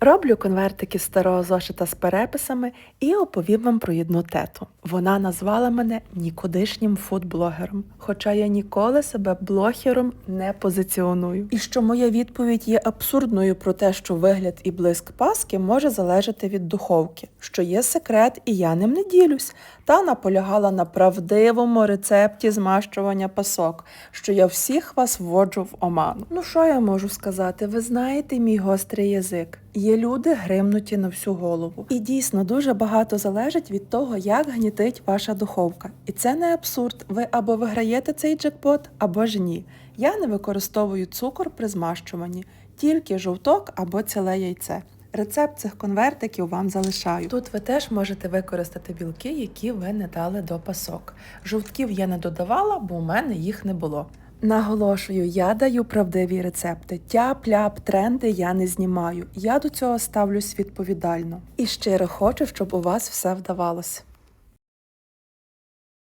Роблю конвертики старого зошита з переписами і оповім вам про одну тету. Вона назвала мене нікудишнім фудблогером, хоча я ніколи себе блогером не позиціоную. І що моя відповідь є абсурдною про те, що вигляд і блиск паски може залежати від духовки, що є секрет, і я ним не ділюсь. Та наполягала на правдивому рецепті змащування пасок, що я всіх вас вводжу в оману. Ну що я можу сказати? Ви знаєте мій гострий язик. Є люди гримнуті на всю голову. І дійсно дуже багато залежить від того, як гнітить ваша духовка. І це не абсурд. Ви або виграєте цей джекпот, або ж ні. Я не використовую цукор при змащуванні, тільки жовток або ціле яйце. Рецепт цих конвертиків вам залишаю. Тут ви теж можете використати білки, які ви не дали до пасок. Жовтків я не додавала, бо у мене їх не було. Наголошую, я даю правдиві рецепти. Тяп-ляп, тренди я не знімаю. Я до цього ставлюсь відповідально. І щиро хочу, щоб у вас все вдавалось.